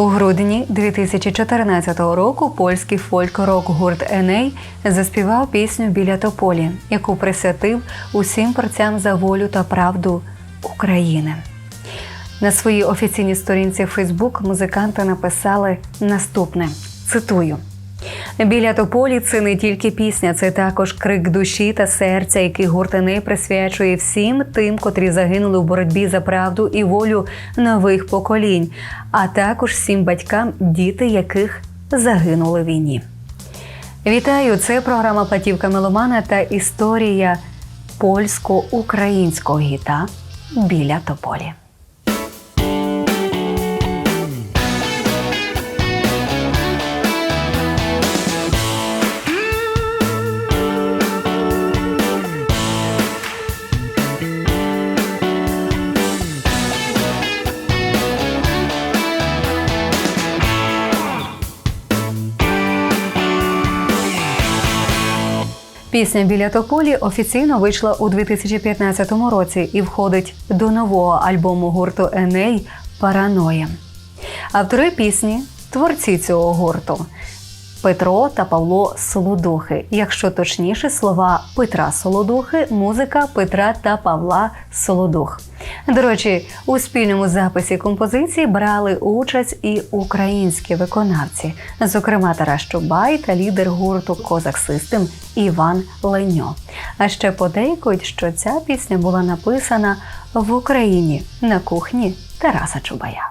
У грудні 2014 року польський фольк-рок гурт Еней заспівав пісню Біля тополі, яку присвятив усім борцям за волю та правду України. На своїй офіційній сторінці Фейсбук музиканти написали наступне: цитую. Біля тополі це не тільки пісня, це також крик душі та серця, який гурт «Еней» присвячує всім тим, котрі загинули в боротьбі за правду і волю нових поколінь, а також всім батькам, діти яких загинули в війні. Вітаю! Це програма Платівка Меломана та історія польсько-українського гіта біля тополі. Пісня біля тополі офіційно вийшла у 2015 році і входить до нового альбому гурту Еней Параноя. Автори пісні творці цього гурту. Петро та Павло Солодухи. Якщо точніше, слова Петра Солодухи, музика Петра та Павла Солодух. До речі, у спільному записі композиції брали участь і українські виконавці, зокрема Тарас Чубай та лідер гурту Козак Систем Іван Леньо. А ще подейкують, що ця пісня була написана в Україні на кухні Тараса Чубая.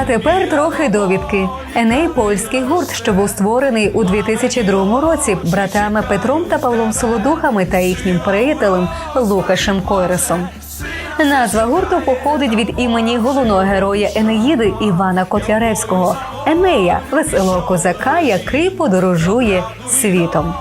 А тепер трохи довідки. Еней польський гурт, що був створений у 2002 році братами Петром та Павлом Солодухами та їхнім приятелем Лукашем Койресом. Назва гурту походить від імені головного героя Енеїди Івана Котляревського Енея, веселого козака, який подорожує світом.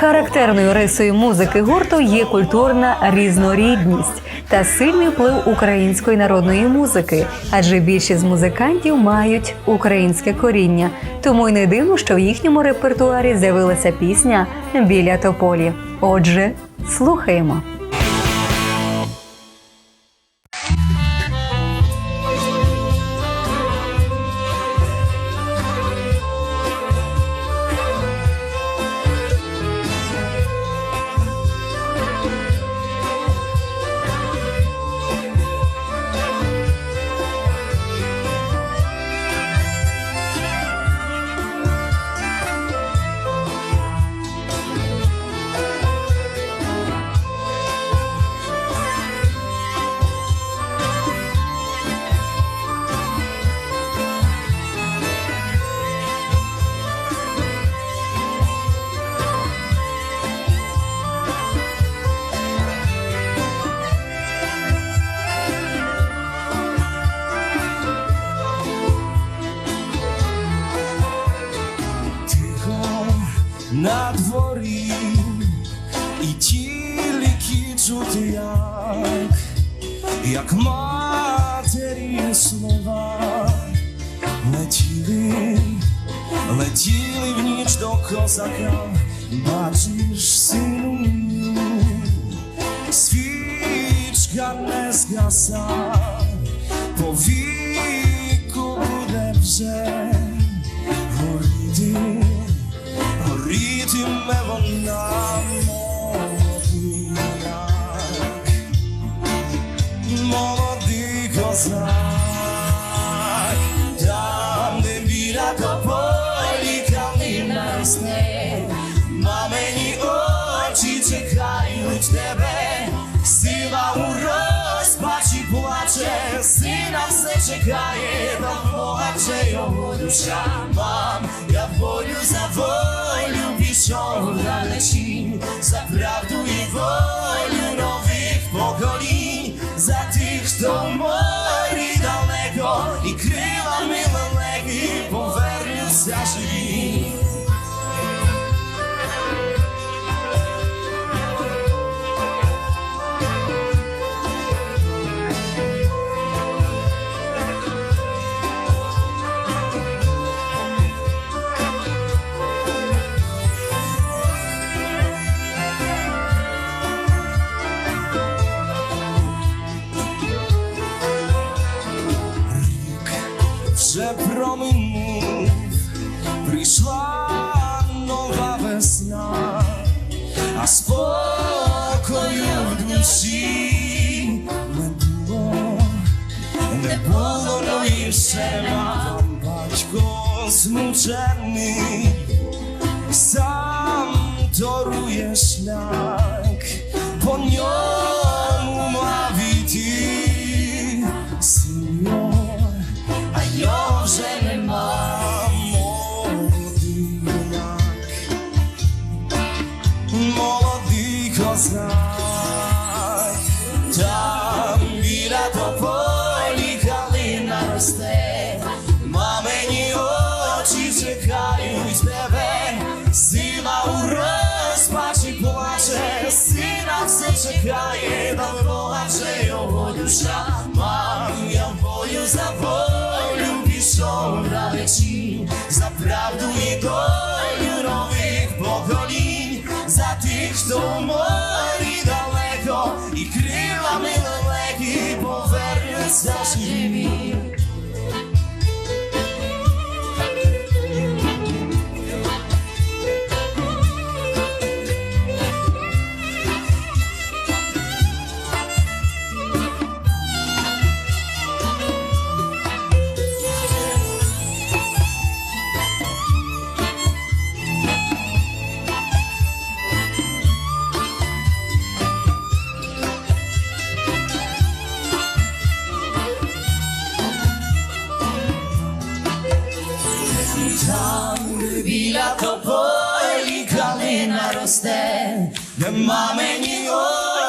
Характерною рисою музики гурту є культурна різнорідність та сильний вплив української народної музики, адже більшість музикантів мають українське коріння. Тому й не дивно, що в їхньому репертуарі з'явилася пісня біля тополі. Отже, слухаємо. На дворі. І тільки чути як, як матері слова летіли, летіли в ніч до козака, бачиш, сину, свічка не згаса, повіку буде вже горіти, горітиме вона молодий, як молодий козак, там, де біля тополі калина росте, мамині очі чекають тебе, сина на чекає, та плаче його душа. Мам, я волю за волю пішов далечі, за правду і волю вже проминув, прийшла нова весна, а спокою в душі не було, не було ну і все вам батько змучений, сам дарує шлях по ньому. Все на Бога вже його душа. Мам, я бою за волю пішов на речі, За правду і долю нових поколінь. За тих, хто в морі далеко І крилами далекі повернуться живі росте, де мамині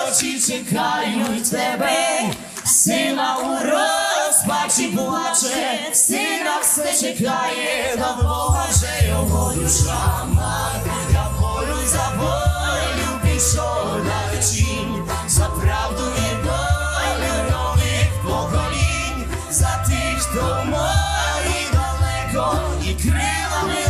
очі чекають тебе, сина у розпачі плаче, сина все чекає, та Бога же його душа мати, я волю за волю пішов далечінь, за правду і долю нових поколінь, за тих, хто морі далеко, і крилами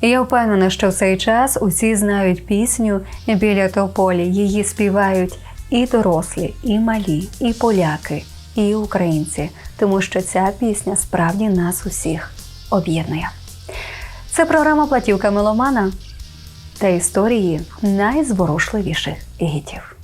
І я впевнена, що в цей час усі знають пісню біля тополі. Її співають і дорослі, і малі, і поляки, і українці, тому що ця пісня справді нас усіх об'єднує. Це програма Платівка Меломана та історії найзворушливіших гітів.